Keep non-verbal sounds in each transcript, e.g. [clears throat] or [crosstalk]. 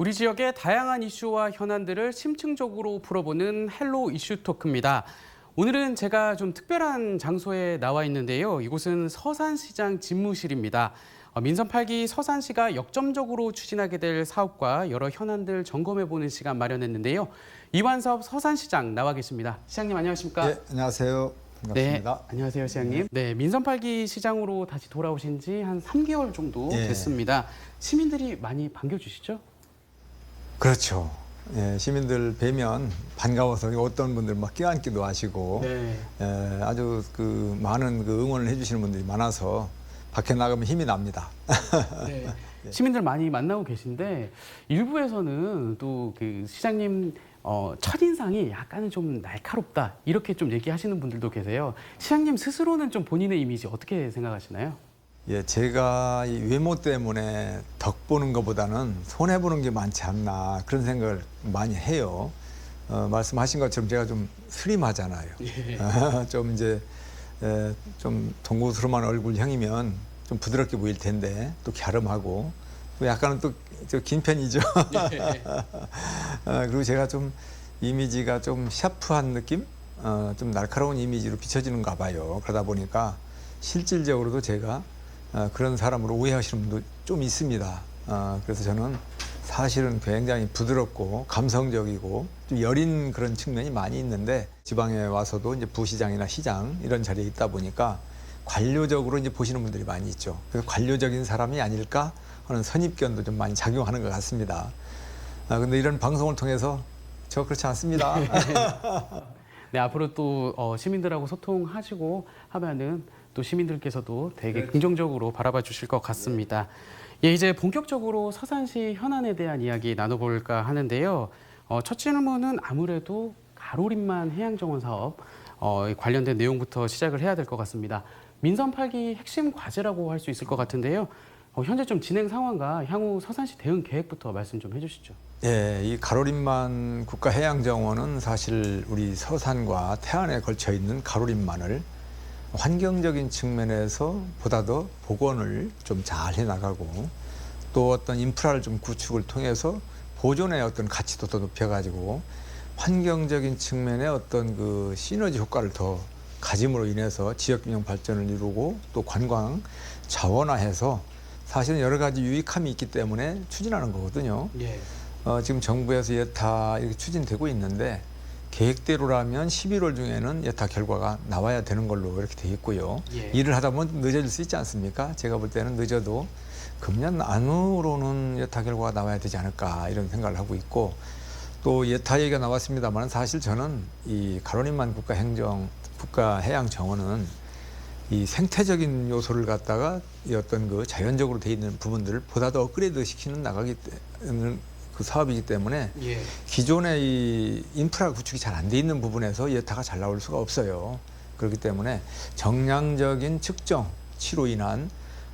우리 지역의 다양한 이슈와 현안들을 심층적으로 풀어보는 헬로 이슈 토크입니다. 오늘은 제가 좀 특별한 장소에 나와 있는데요. 이곳은 서산시장 집무실입니다. 어, 민선 8기 서산시가 역점적으로 추진하게 될 사업과 여러 현안들 점검해보는 시간 마련했는데요. 이완섭 서산시장 나와 계십니다. 시장님 안녕하십니까? 네, 안녕하세요. 반갑습니다. 네, 안녕하세요, 시장님. 네, 민선 8기 시장으로 다시 돌아오신 지 한 3개월 정도 예. 됐습니다. 시민들이 많이 반겨주시죠? 그렇죠. 예, 시민들 뵈면 반가워서 어떤 분들 막 끼안기도 하시고 네. 예, 아주 그 많은 그 응원을 해주시는 분들이 많아서 밖에 나가면 힘이 납니다. [laughs] 네. 시민들 많이 만나고 계신데 일부에서는 또 그 시장님 어, 첫인상이 약간은 좀 날카롭다 이렇게 좀 얘기하시는 분들도 계세요. 시장님 스스로는 좀 본인의 이미지 어떻게 생각하시나요? 예, 제가 이 외모 때문에 덕 보는 것보다는 손해 보는 게 많지 않나 그런 생각을 많이 해요. 어, 말씀하신 것처럼 제가 좀 스림하잖아요. [laughs] 좀 이제 에, 좀 동고스름한 얼굴형이면 좀 부드럽게 보일 텐데 또 갸름하고 또 약간은 또 긴 편이죠. [laughs] 어, 그리고 제가 좀 이미지가 좀 샤프한 느낌, 어, 좀 날카로운 이미지로 비춰지는가 봐요. 그러다 보니까 실질적으로도 제가 어, 그런 사람으로 오해하시는 분도 좀 있습니다. 어, 그래서 저는 사실은 굉장히 부드럽고 감성적이고 좀 여린 그런 측면이 많이 있는데 지방에 와서도 이제 부시장이나 시장 이런 자리에 있다 보니까 관료적으로 이제 보시는 분들이 많이 있죠. 그래서 관료적인 사람이 아닐까 하는 선입견도 좀 많이 작용하는 것 같습니다. 아, 근데 이런 방송을 통해서 저 그렇지 않습니다. [laughs] 네 앞으로 또 어, 시민들하고 소통하시고 하면은 또 시민들께서도 되게 긍정적으로 바라봐 주실 것 같습니다. 예 이제 본격적으로 서산시 현안에 대한 이야기 나눠볼까 하는데요. 어, 첫 질문은 아무래도 가로림만 해양정원 사업 어, 이 관련된 내용부터 시작을 해야 될 것 같습니다. 민선 8기 핵심 과제라고 할 수 있을 것 같은데요. 어, 현재 좀 진행 상황과 향후 서산시 대응 계획부터 말씀 좀 해주시죠. 예, 이 가로림만 국가해양정원은 사실 우리 서산과 태안에 걸쳐 있는 가로림만을 환경적인 측면에서 보다 더 복원을 좀 잘 해나가고 또 어떤 인프라를 좀 구축을 통해서 보존의 어떤 가치도 더 높여가지고 환경적인 측면의 어떤 그 시너지 효과를 더 가짐으로 인해서 지역균형 발전을 이루고 또 관광 자원화해서 사실은 여러 가지 유익함이 있기 때문에 추진하는 거거든요. 예. 어, 지금 정부에서 예타 이렇게 추진되고 있는데 계획대로라면 11월 중에는 예타 결과가 나와야 되는 걸로 이렇게 돼 있고요. 예. 일을 하다 보면 늦어질 수 있지 않습니까? 제가 볼 때는 늦어도 금년 안으로는 예타 결과가 나와야 되지 않을까 이런 생각을 하고 있고 또 예타 얘기가 나왔습니다만 사실 저는 이 가로림만 국가행정 국가해양정원은 이 생태적인 요소를 갖다가 이 어떤 그 자연적으로 돼 있는 부분들을 보다 더 업그레이드 시키는 나가기 그 사업이기 때문에 예. 기존의 이 인프라 구축이 잘 안 돼 있는 부분에서 예타가 잘 나올 수가 없어요. 그렇기 때문에 정량적인 측정, 치로 인한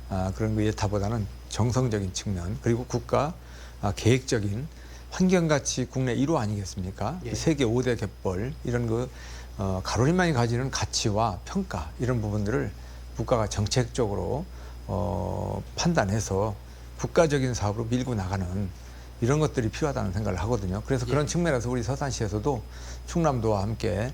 아, 그런 그 예타보다는 정성적인 측면 그리고 국가 아, 계획적인 환경가치 국내 1호 아니겠습니까? 예. 세계 5대 갯벌 이런 그 어, 가로림만이 가지는 가치와 평가 이런 부분들을 국가가 정책적으로 어, 판단해서 국가적인 사업으로 밀고 나가는 이런 것들이 필요하다는 생각을 하거든요. 그래서 그런 예. 측면에서 우리 서산시에서도 충남도와 함께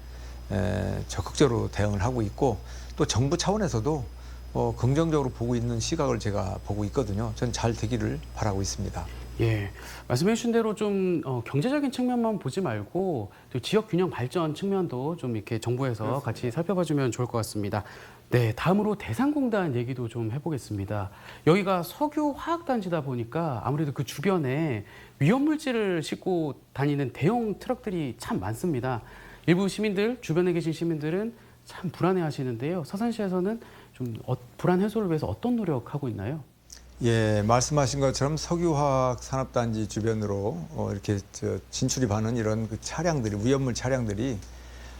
에, 적극적으로 대응을 하고 있고 또 정부 차원에서도 어, 긍정적으로 보고 있는 시각을 제가 보고 있거든요. 전 잘 되기를 바라고 있습니다. 예, 말씀해 주신 대로 좀 어, 경제적인 측면만 보지 말고 또 지역 균형 발전 측면도 좀 이렇게 정부에서 같이 살펴봐 주면 좋을 것 같습니다. 네, 다음으로 대상공단 얘기도 좀 해보겠습니다. 여기가 석유 화학단지다 보니까 아무래도 그 주변에 위험물질을 싣고 다니는 대형 트럭들이 참 많습니다. 일부 시민들, 주변에 계신 시민들은 참 불안해 하시는데요. 서산시에서는 좀 어, 불안 해소를 위해서 어떤 노력하고 있나요? 예, 말씀하신 것처럼 석유화학 산업단지 주변으로 어, 이렇게 저 진출입하는 이런 그 차량들이 위험물 차량들이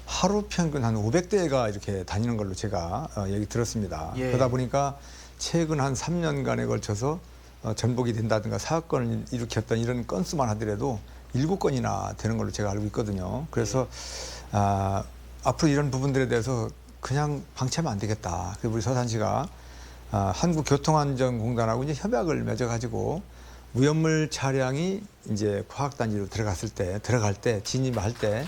하루 평균 한 500대가 이렇게 다니는 걸로 제가 어, 얘기 들었습니다. 예. 그러다 보니까 최근 한 3년간에 걸쳐서 어, 전복이 된다든가 사건을 일으켰던 이런 건수만 하더라도 일곱 건이나 되는 걸로 제가 알고 있거든요. 그래서 아, 앞으로 이런 부분들에 대해서 그냥 방치하면 안 되겠다. 그래서 우리 서산시가 아, 한국교통안전공단하고 이제 협약을 맺어가지고 무연물 차량이 이제 과학단지로 들어갔을 때, 들어갈 때, 진입할 때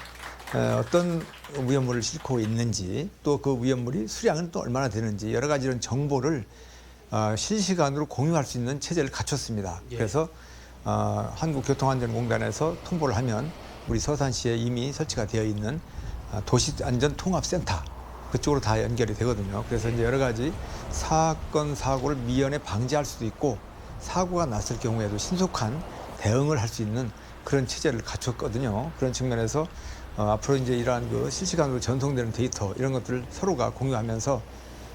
어, 어떤 무연물을 싣고 있는지 또그 무연물이 수량은 또 얼마나 되는지 여러 가지 이런 정보를 어, 실시간으로 공유할 수 있는 체제를 갖췄습니다. 예. 그래서 어, 한국교통안전공단에서 통보를 하면 우리 서산시에 이미 설치가 되어 있는 아, 도시안전통합센터 그쪽으로 다 연결이 되거든요. 그래서 이제 여러 가지 사건 사고를 미연에 방지할 수도 있고 사고가 났을 경우에도 신속한 대응을 할 수 있는 그런 체제를 갖췄거든요. 그런 측면에서 어, 앞으로 이제 이러한 그 실시간으로 전송되는 데이터 이런 것들을 서로가 공유하면서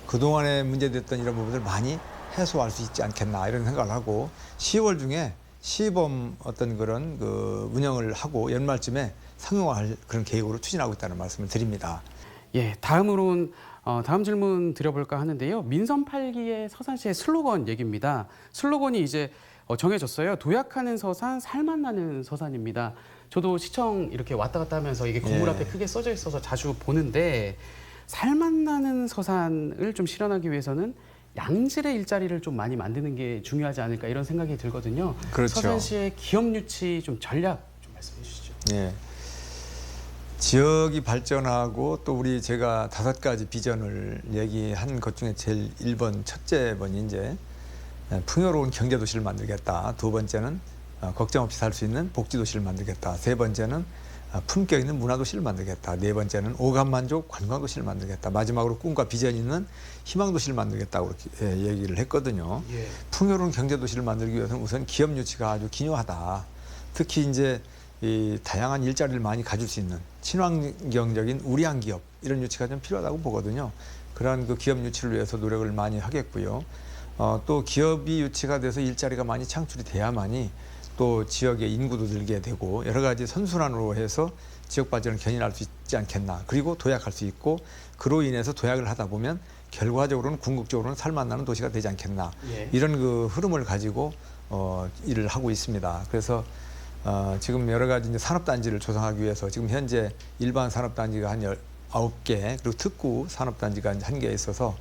그동안에 문제됐던 이런 부분들 많이 해소할 수 있지 않겠나 이런 생각을 하고 10월 중에 시범 어떤 그런 그 운영을 하고 연말쯤에 상용화할 그런 계획으로 추진하고 있다는 말씀을 드립니다. 예, 다음으로는 어, 다음 질문 드려볼까 하는데요. 민선 8기의 서산시의 슬로건 얘기입니다. 슬로건이 이제 어, 정해졌어요. 도약하는 서산, 살맛 나는 서산입니다. 저도 시청 이렇게 왔다 갔다 하면서 이게 건물 예. 앞에 크게 써져 있어서 자주 보는데 살맛 나는 서산을 좀 실현하기 위해서는 양질의 일자리를 좀 많이 만드는 게 중요하지 않을까 이런 생각이 들거든요. 그렇죠. 서산시의 기업 유치 좀 전략 좀 말씀해 주시죠. 예. 지역이 발전하고 또 우리 제가 다섯 가지 비전을 얘기한 것 중에 제일 1번 첫째 번이 이제 풍요로운 경제 도시를 만들겠다. 두 번째는 어, 걱정 없이 살 수 있는 복지 도시를 만들겠다. 세 번째는 어, 품격 있는 문화 도시를 만들겠다. 네 번째는 오감 만족 관광 도시를 만들겠다. 마지막으로 꿈과 비전 있는 희망 도시를 만들겠다고 그렇게 예, 얘기를 했거든요. 예. 풍요로운 경제 도시를 만들기 위해서는 우선 기업 유치가 아주 기요하다. 특히 이제 이 다양한 일자리를 많이 가질 수 있는 친환경적인 우리한 기업 이런 유치가 좀 필요하다고 보거든요. 그러한 그 기업 유치를 위해서 노력을 많이 하겠고요. 어, 또 기업이 유치가 돼서 일자리가 많이 창출이 돼야만이 또 지역의 인구도 늘게 되고 여러 가지 선순환으로 해서 지역 발전을 견인할 수 있지 않겠나. 그리고 도약할 수 있고 그로 인해서 도약을 하다 보면 결과적으로는 궁극적으로는 살만나는 도시가 되지 않겠나. 예. 이런 그 흐름을 가지고 어, 일을 하고 있습니다. 그래서 어, 지금 여러 가지 이제 산업단지를 조성하기 위해서 지금 현재 일반 산업단지가 한 19개 그리고 특구 산업단지가 한 개 있어서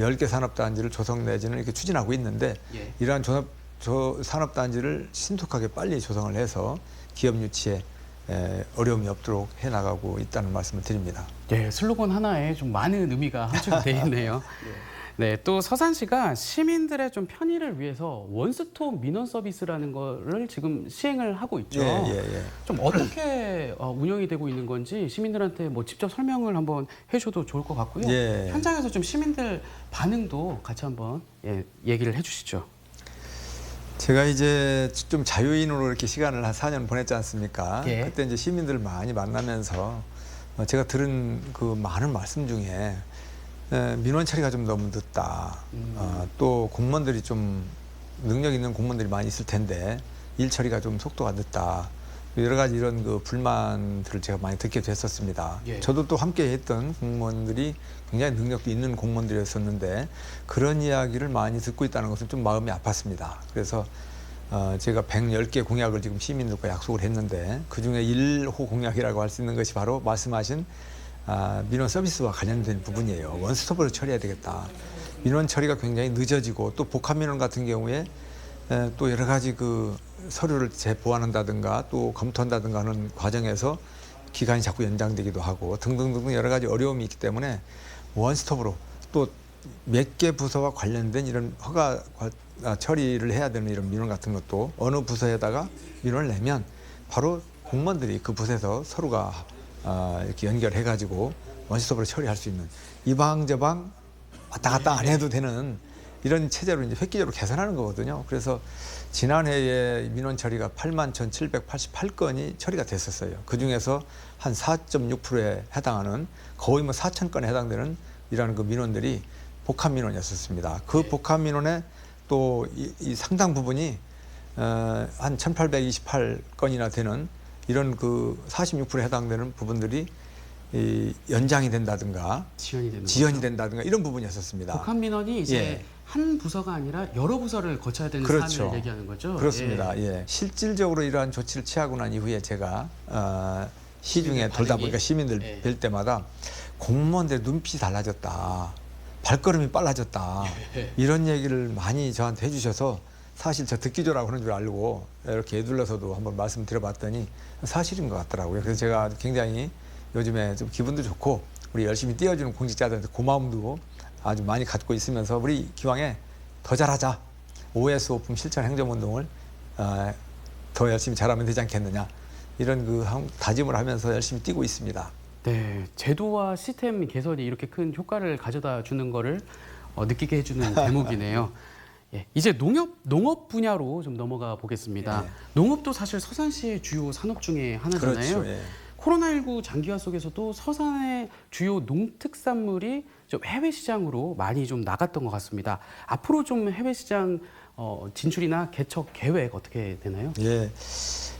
10개 산업단지를 조성 내지는 이렇게 추진하고 있는데 예. 이러한 조합, 조, 산업단지를 신속하게 빨리 조성을 해서 기업 유치에 에, 어려움이 없도록 해나가고 있다는 말씀을 드립니다. 네, 슬로건 하나에 좀 많은 의미가 함축이 되어 있네요. [laughs] 네, 또 서산시가 시민들의 좀 편의를 위해서 원스톱 민원 서비스라는 거를 지금 시행을 하고 있죠. 예, 예, 예. 좀 어떻게 어, 운영이 되고 있는 건지 시민들한테 뭐 직접 설명을 한번 해줘도 좋을 것 같고요. 예. 현장에서 좀 시민들 반응도 같이 한번 예, 얘기를 해주시죠. 제가 이제 좀 자유인으로 이렇게 시간을 한 4년 보냈지 않습니까? 예. 그때 이제 시민들 많이 만나면서 어, 제가 들은 그 많은 말씀 중에 에, 민원 처리가 좀 너무 늦다. 음. 어, 또 공무원들이 좀 능력 있는 공무원들이 많이 있을 텐데 일 처리가 좀 속도가 늦다. 여러 가지 이런 그 불만들을 제가 많이 듣게 됐었습니다. 예. 저도 또 함께 했던 공무원들이 굉장히 능력도 있는 공무원들이었었는데 그런 이야기를 많이 듣고 있다는 것은 좀 마음이 아팠습니다. 그래서 어, 제가 110개 공약을 지금 시민들과 약속을 했는데 그 중에 1호 공약이라고 할 수 있는 것이 바로 말씀하신 아, 민원 서비스와 관련된 부분이에요. 원스톱으로 처리해야 되겠다. 민원 처리가 굉장히 늦어지고 또 복합 민원 같은 경우에 에, 또 여러 가지 그 서류를 재보완한다든가 또 검토한다든가 하는 과정에서 기간이 자꾸 연장되기도 하고 등등등 여러 가지 어려움이 있기 때문에 원스톱으로 또 몇 개 부서와 관련된 이런 허가 과- 아, 처리를 해야 되는 이런 민원 같은 것도 어느 부서에다가 민원을 내면 바로 공무원들이 그 부서에서 서로가 아, 이렇게 연결해 가지고 원스톱으로 처리할 수 있는 이방저방 왔다 갔다 안 해도 되는 이런 체제로 이제 획기적으로 개선하는 거거든요. 그래서 지난해에 민원 처리가 8만 1,788건이 처리가 됐었어요. 그 중에서 한 4.6%에 해당하는 거의 뭐 4천 건에 해당되는 이라는 그 민원들이 복합 민원이었었습니다. 그 복합 민원의 또이 상당 부분이 어, 한 1,828건이나 되는 이런 그 46%에 해당되는 부분들이 이 연장이 된다든가 지연이 지연이. 된다든가 이런 부분이었었습니다. 복합 민원이 이제 예. 한 부서가 아니라 여러 부서를 거쳐야 되는 그렇죠. 사안을 얘기하는 거죠. 그렇습니다. 예. 예. 실질적으로 이러한 조치를 취하고 난 이후에 제가 어, 시중에 돌다? 보니까 시민들 예. 뵐 때마다 공무원들 눈빛이 달라졌다. 발걸음이 빨라졌다. 예. 이런 얘기를 많이 저한테 해주셔서 사실 저 듣기조라고 하는 줄 알고 이렇게 애둘러서도 한번 말씀드려봤더니 사실인 것 같더라고요. 그래서 제가 굉장히 요즘에 좀 기분도 좋고 우리 열심히 띄워주는 공직자들한테 고마움도 아주 많이 갖고 있으면서 우리 기왕에 더 잘하자. OS 오품 실천 행정운동을 어, 더 열심히 잘하면 되지 않겠느냐. 이런 그 한- 다짐을 하면서 열심히 뛰고 있습니다. 네, 제도와 시스템 개선이 이렇게 큰 효과를 가져다 주는 거를 어, 느끼게 해주는 [laughs] 대목이네요. 예, 이제 농업 농업 분야로 좀 넘어가 보겠습니다. 예. 농업도 사실 서산시의 주요 산업 중에 하나잖아요. 그렇죠. 예. 코로나19 장기화 속에서도 서산의 주요 농특산물이 좀 해외 시장으로 많이 좀 나갔던 것 같습니다. 앞으로 좀 해외 시장 어, 진출이나 개척 계획 어떻게 되나요? 예,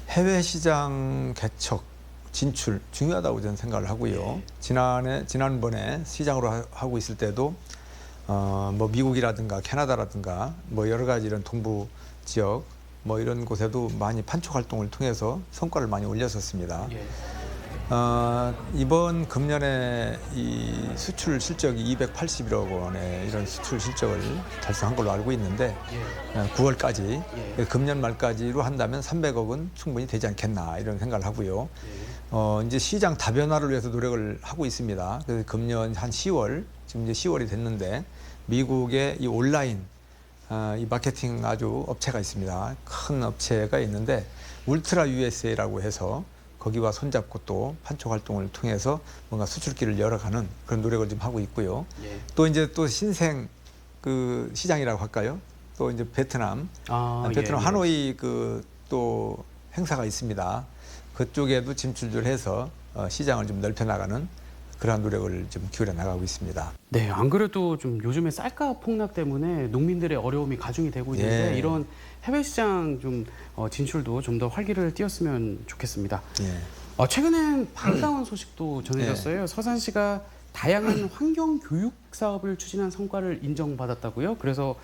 해외 시장 개척 진출 중요하다고 저는 생각을 하고요. 지난해 지난번에 시장으로 하- 하고 있을 때도 어, 뭐 미국이라든가 캐나다라든가 뭐 여러 가지 이런 동부 지역 뭐 이런 곳에도 많이 판촉 활동을 통해서 성과를 많이 올렸었습니다. 예. 어, 이번 금년에 이 수출 실적이 281억 원의 이런 수출 실적을 달성한 걸로 알고 있는데 예. 어, 9월까지 예. 금년 말까지로 한다면 300억은 충분히 되지 않겠나 이런 생각을 하고요. 예. 어, 이제 시장 다변화를 위해서 노력을 하고 있습니다. 그래서 금년 한 10월 지금 이제 10월이 됐는데 미국의 이 온라인 아, 이 마케팅 아주 업체가 있습니다. 큰 업체가 있는데 울트라 USA라고 해서 거기와 손잡고 또 판촉 활동을 통해서 뭔가 수출길을 열어가는 그런 노력을 좀 하고 있고요. 예. 또 이제 또 신생 그 시장이라고 할까요? 또 이제 베트남 아, 베트남 예, 예. 하노이 그 또 행사가 있습니다. 그쪽에도 진출을 해서 어, 시장을 좀 넓혀 나가는 그러한 노력을 좀 기울여 나가고 있습니다. 네, 안 그래도 좀 요즘에 쌀가 폭락 때문에 농민들의 어려움이 가중이 되고 있는데 예. 이런 해외 시장 좀 어, 진출도 좀 더 활기를 띄었으면 좋겠습니다. 예. 어, 최근엔 반가운 소식도 전해졌어요. 서산시가 다양한 [clears throat] 환경 교육 사업을 추진한 성과를 인정받았다고요. 그래서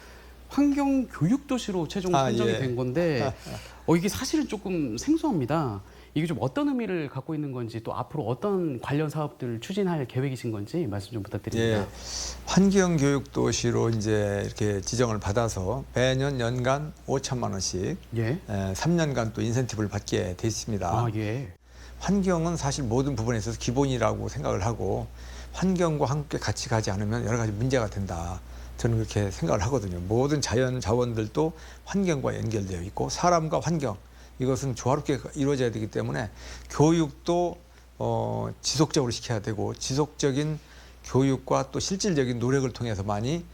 환경 교육 도시로 최종 아, 선정이 예. 된 건데 [laughs] 어, 이게 사실은 조금 생소합니다. 이게 좀 어떤 의미를 갖고 있는 건지 또 앞으로 어떤 관련 사업들을 추진할 계획이신 건지 말씀 좀 부탁드립니다. 예. 환경 교육 도시로 이제 이렇게 지정을 받아서 매년 연간 5천만 원씩 예. 에, 3년간 또 인센티브를 받게 돼 있습니다. 아, 예. 환경은 사실 모든 부분에 있어서 기본이라고 생각을 하고 환경과 함께 같이 가지 않으면 여러 가지 문제가 된다. 저는 그렇게 생각을 하거든요. 모든 자연 자원들도 환경과 연결되어 있고 사람과 환경 이것은 조화롭게 이루어져야 되기 때문에 교육도 어, 지속적으로 시켜야 되고 지속적인 교육과 또 실질적인 노력을 통해서 많이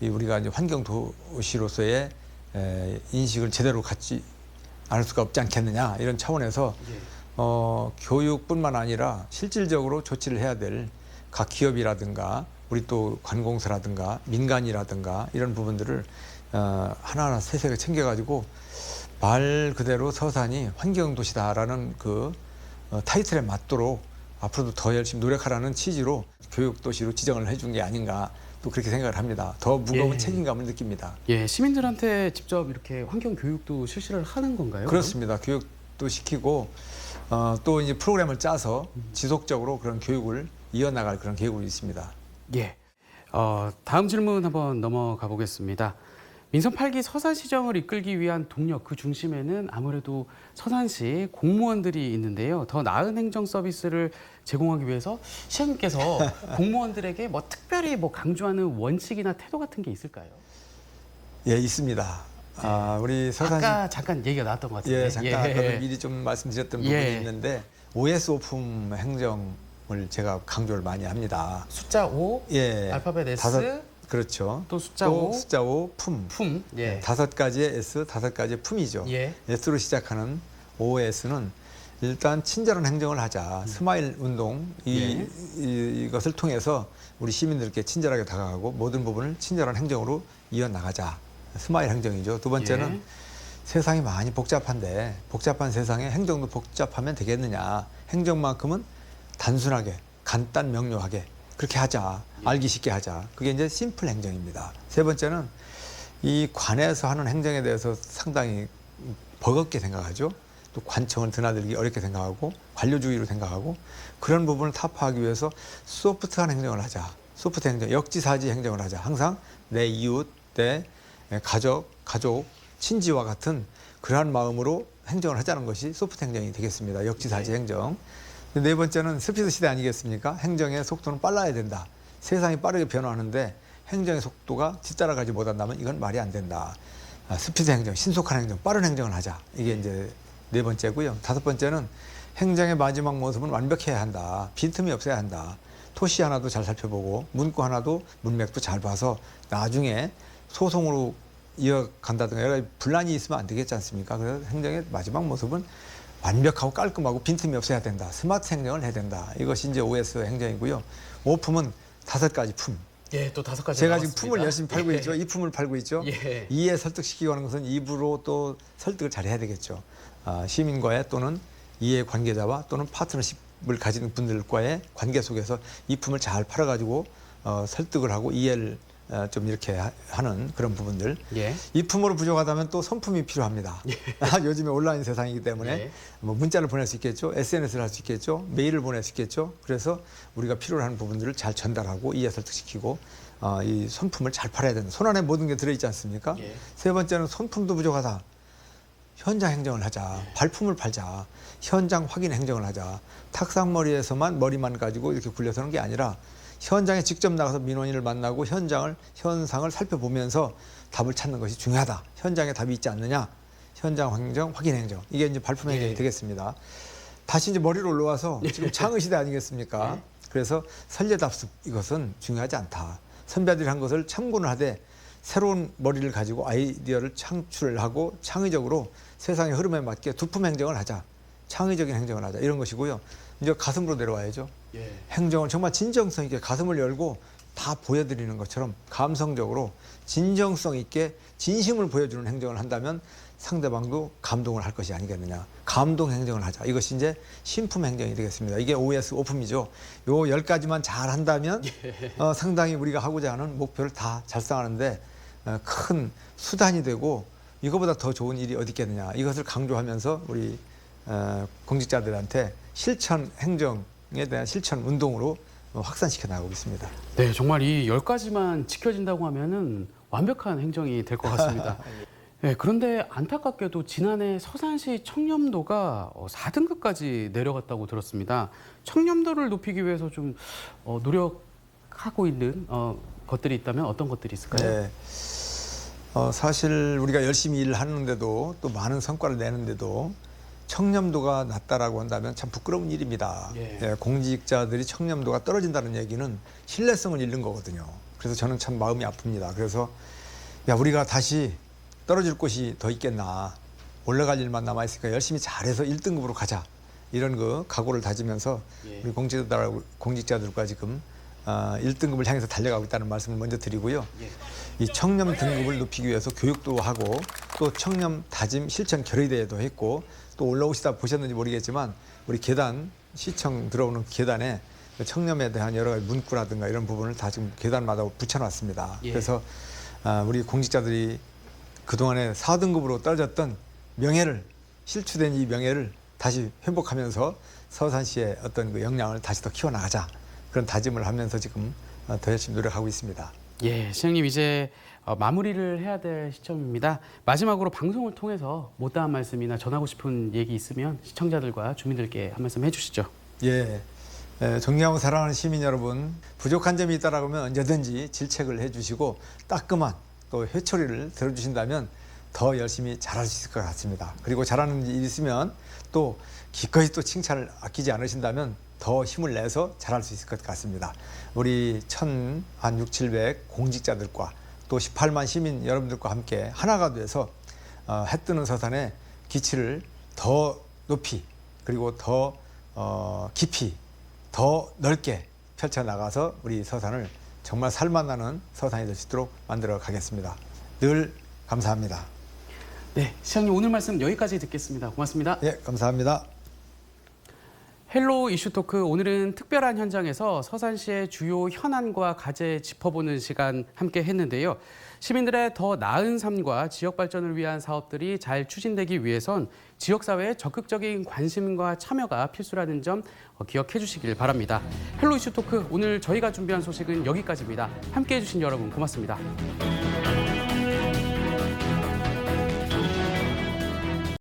이 우리가 이제 환경 도시로서의 에, 인식을 제대로 갖지 않을 수가 없지 않겠느냐 이런 차원에서 예. 어, 교육뿐만 아니라 실질적으로 조치를 해야 될 각 기업이라든가 우리 또 관공서라든가 민간이라든가 이런 부분들을 어, 하나하나 세세하게 챙겨가지고 말 그대로 서산이 환경도시다라는 그 어, 타이틀에 맞도록 앞으로도 더 열심히 노력하라는 취지로 교육도시로 지정을 해준 게 아닌가 또 그렇게 생각을 합니다. 더 무거운 예. 책임감을 느낍니다. 예, 시민들한테 직접 이렇게 환경 교육도 실시를 하는 건가요? 그렇습니다. 교육도 시키고 어, 또 이제 프로그램을 짜서 지속적으로 그런 교육을 이어나갈 그런 계획이 있습니다. 예. 어, 다음 질문 한번 넘어가 보겠습니다. 민선 8기 서산 시정을 이끌기 위한 동력 그 중심에는 아무래도 서산시 공무원들이 있는데요. 더 나은 행정 서비스를 제공하기 위해서 시장님께서 [laughs] 공무원들에게 뭐 특별히 뭐 강조하는 원칙이나 태도 같은 게 있을까요? 예, 있습니다. 아, 우리 서산시 아까 잠깐 얘기가 나왔던 것 같은데. 예, 잠깐 아까도 미리 좀 말씀드렸던 부분이 예. 있는데 OS 오품 행정을 제가 강조를 많이 합니다. 숫자 5, 예. 알파벳 S, 다섯 그렇죠. 또 숫자 또 5, 숫자 5 품. 품. 예. 다섯 가지의 S, 다섯 가지의 품이죠. 예. S로 시작하는 OS는 일단 친절한 행정을 하자. 스마일 운동 이, 예. 이, 이것을 통해서 우리 시민들께 친절하게 다가가고 모든 부분을 친절한 행정으로 이어 나가자. 스마일 행정이죠. 두 번째는 예. 세상이 많이 복잡한데 복잡한 세상에 행정도 복잡하면 되겠느냐. 행정만큼은 단순하게 간단 명료하게 그렇게 하자. 알기 쉽게 하자. 그게 이제 심플 행정입니다. 세 번째는 이 관에서 하는 행정에 대해서 상당히 버겁게 생각하죠. 또 관청을 드나들기 어렵게 생각하고 관료주의로 생각하고 그런 부분을 타파하기 위해서 소프트한 행정을 하자. 소프트 행정, 역지사지 행정을 하자. 항상 내 이웃, 내 가족, 가족 친지와 같은 그러한 마음으로 행정을 하자는 것이 소프트 행정이 되겠습니다. 역지사지 행정. 네 번째는 스피드 시대 아니겠습니까? 행정의 속도는 빨라야 된다. 세상이 빠르게 변화하는데 행정의 속도가 뒤따라가지 못한다면 이건 말이 안 된다. 아, 스피드 행정, 신속한 행정, 빠른 행정을 하자. 이게 이제 네 번째고요. 다섯 번째는 행정의 마지막 모습은 완벽해야 한다. 빈틈이 없어야 한다. 토시 하나도 잘 살펴보고 문구 하나도 문맥도 잘 봐서 나중에 소송으로 이어간다든가 여러 가지 분란이 있으면 안 되겠지 않습니까? 그래서 행정의 마지막 모습은 완벽하고 깔끔하고 빈틈이 없어야 된다. 스마트 행정을 해야 된다. 이것이 이제 OS 행정이고요. 오품은 다섯 가지 품. 예, 또 다섯 가지. 제가 지금 나왔습니다. 품을 열심히 팔고 예. 있죠. 이 품을 팔고 있죠. 예. 이에 설득시키고 하는 것은 입으로 또 설득을 잘 해야 되겠죠. 아, 시민과의 또는 이해 관계자와 또는 파트너십을 가지는 분들과의 관계 속에서 이 품을 잘 팔아가지고 어, 설득을 하고 이해를 어, 좀 이렇게 하- 하는 그런 부분들. 예. 이 품으로 부족하다면 또 손품이 필요합니다. [laughs] 아, 요즘에 온라인 세상이기 때문에 예. 뭐 문자를 보낼 수 있겠죠, SNS를 할 수 있겠죠, 메일을 보낼 수 있겠죠. 그래서 우리가 필요로 하는 부분들을 잘 전달하고 이해 설득시키고 어, 이 손품을 잘 팔아야 된다. 손 안에 모든 게 들어있지 않습니까? 예. 세 번째는 손품도 부족하다. 현장 행정을 하자. 발품을 팔자. 현장 확인 행정을 하자. 탁상머리에서만 머리만 가지고 이렇게 굴려서는 게 아니라 현장에 직접 나가서 민원인을 만나고 현장을 현상을 살펴보면서 답을 찾는 것이 중요하다. 현장에 답이 있지 않느냐? 현장 행정, 확인 행정. 이게 이제 발품 행정이 예. 되겠습니다. 다시 이제 머리로 올라와서 지금 창의 시대 아니겠습니까? 예. 그래서 선례답습 이것은 중요하지 않다. 선배들이 한 것을 참고는 하되 새로운 머리를 가지고 아이디어를 창출하고 창의적으로 세상의 흐름에 맞게 두품 행정을 하자. 창의적인 행정을 하자. 이런 것이고요. 이제 가슴으로 내려와야죠. 예. 행정을 정말 진정성 있게 가슴을 열고 다 보여드리는 것처럼 감성적으로 진정성 있게 진심을 보여주는 행정을 한다면 상대방도 감동을 할 것이 아니겠느냐. 감동 행정을 하자. 이것이 이제 신품 행정이 되겠습니다. 이게 OS 오품이죠. 요 열 가지만 잘 한다면 어, 상당히 우리가 하고자 하는 목표를 다 달성하는데 어, 큰 수단이 되고 이거보다 더 좋은 일이 어디 있겠느냐. 이것을 강조하면서 우리 어, 공직자들한테 실천 행정에 대한 실천 운동으로 어, 확산시켜 나가고 있습니다. 네, 정말 이 열 가지만 지켜진다고 하면은 완벽한 행정이 될 것 같습니다. [laughs] 네, 그런데 안타깝게도 지난해 서산시 청렴도가 어, 4등급까지 내려갔다고 들었습니다. 청렴도를 높이기 위해서 좀 어, 노력하고 있는 어, 것들이 있다면 어떤 것들이 있을까요? 네. 어, 사실 우리가 열심히 일을 하는데도 또 많은 성과를 내는데도 청렴도가 낮다라고 한다면 참 부끄러운 일입니다. 예. 예, 공직자들이 청렴도가 떨어진다는 얘기는 신뢰성을 잃는 거거든요. 그래서 저는 참 마음이 아픕니다. 그래서 야 우리가 다시 떨어질 곳이 더 있겠나 올라갈 일만 남아 있으니까 열심히 잘해서 1등급으로 가자 이런 그 각오를 다지면서 예. 우리 공직자들 공직자들과 지금 아, 1등급을 향해서 달려가고 있다는 말씀을 먼저 드리고요. 예. 이 청렴 등급을 높이기 위해서 교육도 하고 또 청렴 다짐 실천 결의대회도 했고 또 올라오시다 보셨는지 모르겠지만 우리 계단 시청 들어오는 계단에 그 청렴에 대한 여러 가지 문구라든가 이런 부분을 다 지금 계단마다 붙여놨습니다. 예. 그래서 아, 우리 공직자들이 그동안에 4등급으로 떨어졌던 명예를 실추된 이 명예를 다시 회복하면서 서산시의 어떤 그 역량을 다시 더 키워나가자 그런 다짐을 하면서 지금 어, 더 열심히 노력하고 있습니다. 예, 시장님 이제 어, 마무리를 해야 될 시점입니다. 마지막으로 방송을 통해서 못다한 말씀이나 전하고 싶은 얘기 있으면 시청자들과 주민들께 한 말씀 해주시죠. 예. 에, 존경하고 사랑하는 시민 여러분, 부족한 점이 있다라고 하면 언제든지 질책을 해주시고 따끔한 또 회초리를 들어주신다면 더 열심히 잘할 수 있을 것 같습니다. 그리고 잘하는 일 있으면 또 기꺼이 또 칭찬을 아끼지 않으신다면 더 힘을 내서 잘할 수 있을 것 같습니다. 우리 천한 6, 700 공직자들과 또 18만 시민 여러분들과 함께 하나가 돼서 어, 해 뜨는 서산의 기치를 더 높이 그리고 더 어, 깊이 더 넓게 펼쳐 나가서 우리 서산을 정말 살만나는 서산이 될 수 있도록 만들어 가겠습니다. 늘 감사합니다. 네, 시장님 오늘 말씀 여기까지 듣겠습니다. 고맙습니다. 예, 감사합니다. 헬로 이슈 토크 오늘은 특별한 현장에서 서산시의 주요 현안과 과제 짚어보는 시간 함께 했는데요. 시민들의 더 나은 삶과 지역 발전을 위한 사업들이 잘 추진되기 위해선 지역 사회의 적극적인 관심과 참여가 필수라는 점 어, 기억해 주시길 바랍니다. 헬로 이슈 토크 오늘 저희가 준비한 소식은 여기까지입니다. 함께 해 주신 여러분 고맙습니다.